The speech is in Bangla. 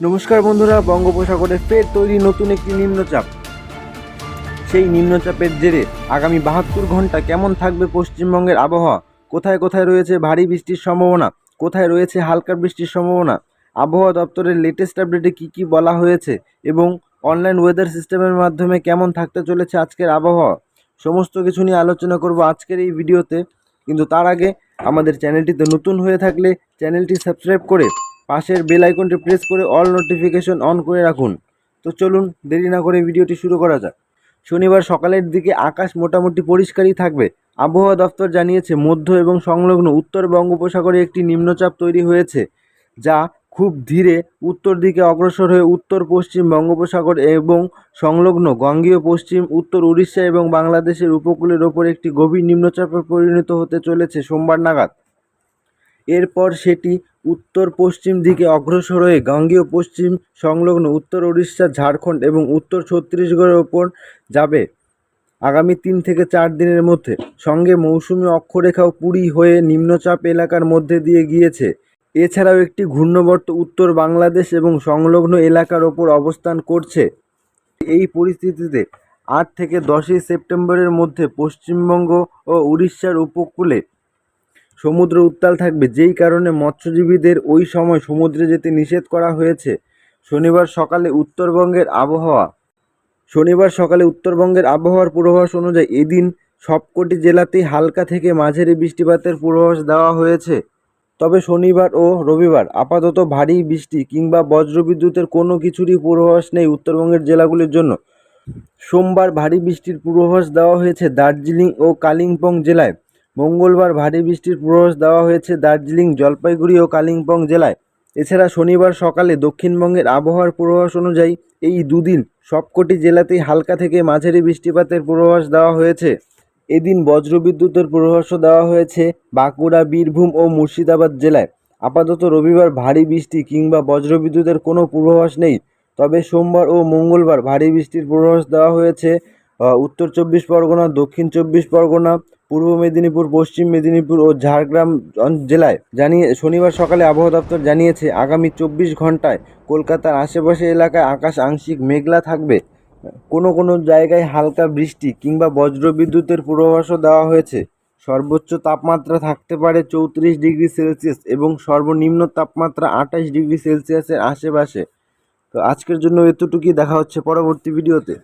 নমস্কার বন্ধুরা বঙ্গোপসাগরে ফের তৈরি নতুন একটি নিম্নচাপ। সেই নিম্নচাপের জেরে আগামী বাহাত্তর ঘণ্টা কেমন থাকবে পশ্চিমবঙ্গের আবহাওয়া? কোথায় কোথায় রয়েছে ভারী বৃষ্টির সম্ভাবনা? কোথায় রয়েছে হালকা বৃষ্টির সম্ভাবনা? আবহাওয়া দপ্তরের লেটেস্ট আপডেটে কী কী বলা হয়েছে? এবং অনলাইন ওয়েদার সিস্টেমের মাধ্যমে কেমন থাকতে চলেছে আজকের আবহাওয়া? সমস্ত কিছু নিয়ে আলোচনা করব আজকের এই ভিডিওতে কিন্তু তার আগে আমাদের চ্যানেলটিতে নতুন হয়ে থাকলে চ্যানেলটি সাবস্ক্রাইব করে পাশের বেল আইকনটি প্রেস করে অল নোটিফিকেশন অন করে রাখুন। তো চলুন, দেরি না করে ভিডিওটি শুরু করা যাক। শনিবার সকালের দিকে আকাশ মোটামুটি পরিষ্কারই থাকবে। আবহাওয়া দপ্তর জানিয়েছে, মধ্য এবং সংলগ্ন উত্তর বঙ্গোপসাগরে একটি নিম্নচাপ তৈরি হয়েছে, যা খুব ধীরে উত্তর দিকে অগ্রসর হয়ে উত্তর পশ্চিম বঙ্গোপসাগর এবং সংলগ্ন গঙ্গীয় পশ্চিম, উত্তর উড়িষ্যা এবং বাংলাদেশের উপকূলের ওপর একটি গভীর নিম্নচাপে পরিণত হতে চলেছে সোমবার নাগাদ। এরপর সেটি উত্তর পশ্চিম দিকে অগ্রসর হয়ে গাঙ্গীয় পশ্চিম সংলগ্ন উত্তর উড়িষ্যা ঝাড়খণ্ড এবং উত্তর ছত্তিশগড়ের ওপর যাবে আগামী তিন থেকে চার দিনের মধ্যে। সঙ্গে মৌসুমি অক্ষরেখাও পুরী হয়ে নিম্নচাপ এলাকার মধ্যে দিয়ে গিয়েছে। এছাড়াও একটি ঘূর্ণবর্ত উত্তর বাংলাদেশ এবং সংলগ্ন এলাকার ওপর অবস্থান করছে। এই পরিস্থিতিতে আট থেকে দশই সেপ্টেম্বরের মধ্যে পশ্চিমবঙ্গ ও উড়িষ্যার উপকূলে সমুদ্র উত্তাল থাকবে, যেই কারণে মৎস্যজীবীদের ওই সময় সমুদ্রে যেতে নিষেধ করা হয়েছে। শনিবার সকালে উত্তরবঙ্গের আবহাওয়া। শনিবার সকালে উত্তরবঙ্গের আবহাওয়ার পূর্বাভাস অনুযায়ী এদিন সবকটি জেলাতেই হালকা থেকে মাঝারি বৃষ্টিপাতের পূর্বাভাস দেওয়া হয়েছে। তবে শনিবার ও রবিবার আপাতত ভারী বৃষ্টি কিংবা বজ্রবিদ্যুতের কোনো কিছুরই পূর্বাভাস নেই উত্তরবঙ্গের জেলাগুলির জন্য। সোমবার ভারী বৃষ্টির পূর্বাভাস দেওয়া হয়েছে দার্জিলিং ও কালিম্পং জেলায়। মঙ্গলবার ভারী বৃষ্টির পূর্বাভাস দেওয়া হয়েছে দার্জিলিং, জলপাইগুড়ি ও কালিম্পং জেলায়। এছাড়া শনিবার সকালে দক্ষিণবঙ্গের আবহাওয়ার পূর্বাভাস অনুযায়ী এই দুদিন সবকটি জেলাতেই হালকা থেকে মাঝারি বৃষ্টিপাতের পূর্বাভাস দেওয়া হয়েছে। এদিন বজ্রবিদ্যুতের পূর্বাভাসও দেওয়া হয়েছে বাঁকুড়া, বীরভূম ও মুর্শিদাবাদ জেলায়। আপাতত রবিবার ভারী বৃষ্টি কিংবা বজ্রবিদ্যুতের কোনো পূর্বাভাস নেই। তবে সোমবার ও মঙ্গলবার ভারী বৃষ্টির পূর্বাভাস দেওয়া হয়েছে উত্তর চব্বিশ পরগনা, দক্ষিণ চব্বিশ পরগনা পূর্ব মেদিনীপুর, পশ্চিম মেদিনীপুর ও ঝাড়গ্রাম জেলায় জানিয়ে শনিবার সকালে আবহাওয়া দপ্তর জানিয়েছে, আগামী চব্বিশ ঘন্টায় কলকাতার আশেপাশে এলাকায় আকাশ আংশিক মেঘলা থাকবে। কোনো কোনো জায়গায় হালকা বৃষ্টি কিংবা বজ্রবিদ্যুতের পূর্বাভাসও দেওয়া হয়েছে। সর্বোচ্চ তাপমাত্রা থাকতে পারে চৌত্রিশ ডিগ্রি সেলসিয়াস এবং সর্বনিম্ন তাপমাত্রা আঠাশ ডিগ্রি সেলসিয়াসের আশেপাশে। তো আজকের জন্য এতটুকুই। দেখা হচ্ছে পরবর্তী ভিডিওতে।